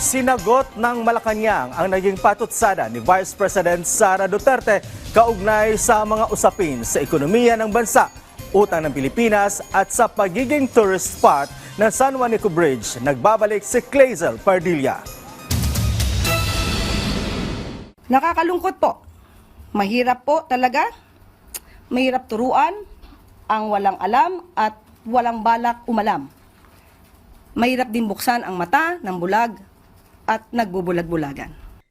Sinagot ng Malacanang ang naging patutsada ni Vice President Sara Duterte kaugnay sa mga usapin sa ekonomiya ng bansa, utang ng Pilipinas at sa pagiging tourist spot ng San Juanico Bridge. Nagbabalik si Clazel Pardilla. Nakakalungkot po. Mahirap po talaga. Mahirap turuan ang walang alam at walang balak umalam. Mahirap din buksan ang mata ng bulag at nagbubulag-bulagan.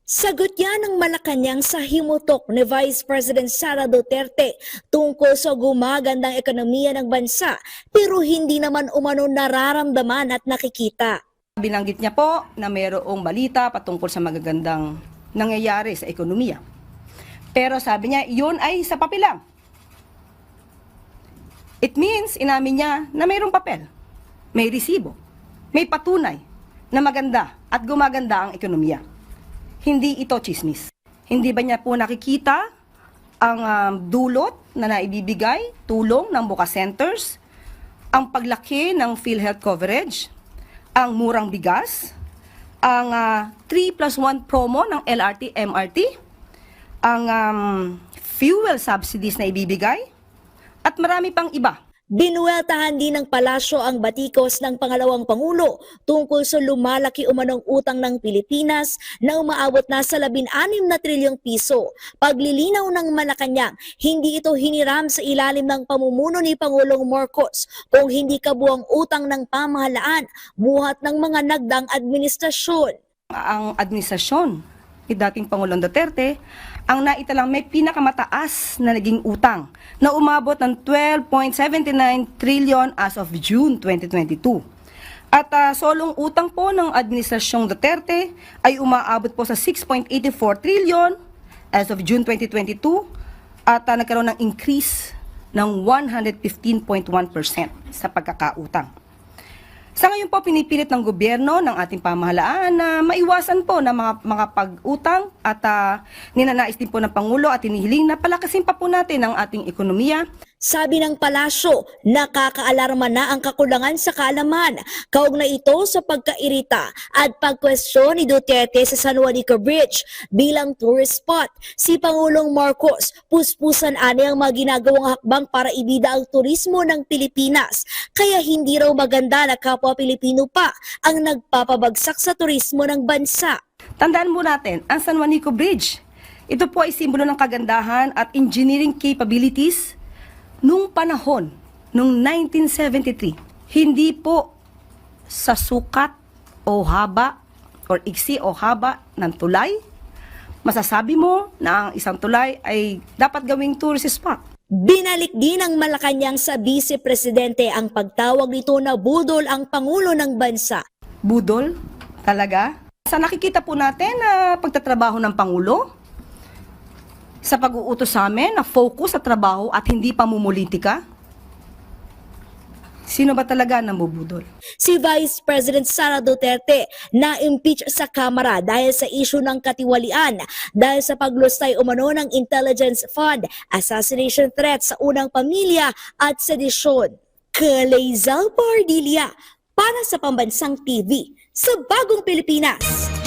Sagot yan ng Malacanang sa himutok ni Vice President Sara Duterte tungkol sa gumagandang ekonomiya ng bansa pero hindi naman umano nararamdaman at nakikita. Binanggit niya po na mayroong balita patungkol sa magagandang nangyayari sa ekonomiya. Pero sabi niya, yun ay sa papel lang. It means, inamin niya na mayroong papel, may resibo, may patunay na maganda at gumaganda ang ekonomiya. Hindi ito chismis. Hindi ba niya po nakikita ang um, dulot na naibibigay, tulong ng Buka Centers, ang paglaki ng PhilHealth coverage, ang murang bigas, ang ah, 3 plus 1 promo ng LRT, MRT, ang um, fuel subsidies na ibibigay, at marami pang iba. Binueltahan din ng palasyo ang batikos ng pangalawang pangulo tungkol sa lumalaki umanong utang ng Pilipinas na umaabot na sa 16 na trilyong piso. Paglilinaw ng Malacanang, hindi ito hiniram sa ilalim ng pamumuno ni Pangulong Marcos kung hindi kabuang utang ng pamahalaan buhat ng mga nagdang administrasyon. Ang administrasyon ni dating Pangulong Duterte, ang naitalang may pinakamataas na naging utang na umabot ng 12.79 trillion as of June 2022. At ah, solong utang po ng Administrasyong Duterte ay umaabot po sa 6.84 trillion as of June 2022 at ah, nagkaroon ng increase ng 115.1% sa pagkakautang. Sa ngayon po, pinipilit ng gobyerno ng ating pamahalaan na maiwasan po na mga, mga pag-utang at ah, ninanais din po ng Pangulo at hinihiling na palakasin pa po natin ang ating ekonomiya Sabi ng palasyo, nakakaalarma na ang kakulangan sa kaalaman. Kaugnay ito sa pagkairita at pagkwestiyon ni Duterte sa San Juanico Bridge bilang tourist spot. Si Pangulong Marcos, puspusan ani ang mga ginagawang hakbang para ibida ang turismo ng Pilipinas. Kaya hindi raw maganda na kapwa Pilipino pa ang nagpapabagsak sa turismo ng bansa. Tandaan mo natin, ang San Juanico Bridge, ito po ay simbolo ng kagandahan at engineering capabilities nung panahon, nung 1973. Hindi po sa sukat o haba or iksi o haba ng tulay, masasabi mo na ang isang tulay ay dapat gawing tourist spot. Binalik din ng Malacanang sa Vice Presidente ang pagtawag nito na budol ang Pangulo ng Bansa. Budol, talaga. Sa nakikita po natin na pagtatrabaho ng Pangulo, sa pag-uutos sa amin na focus sa trabaho at hindi pamumulitika, sino ba talaga namubudol? Si Vice President Sara Duterte na-impeach sa Kamara dahil sa issue ng katiwalian dahil sa paglustay umano ng intelligence fund, assassination threat sa unang pamilya at sedisyon. Kalezal Pardilia para sa Pambansang TV sa Bagong Pilipinas.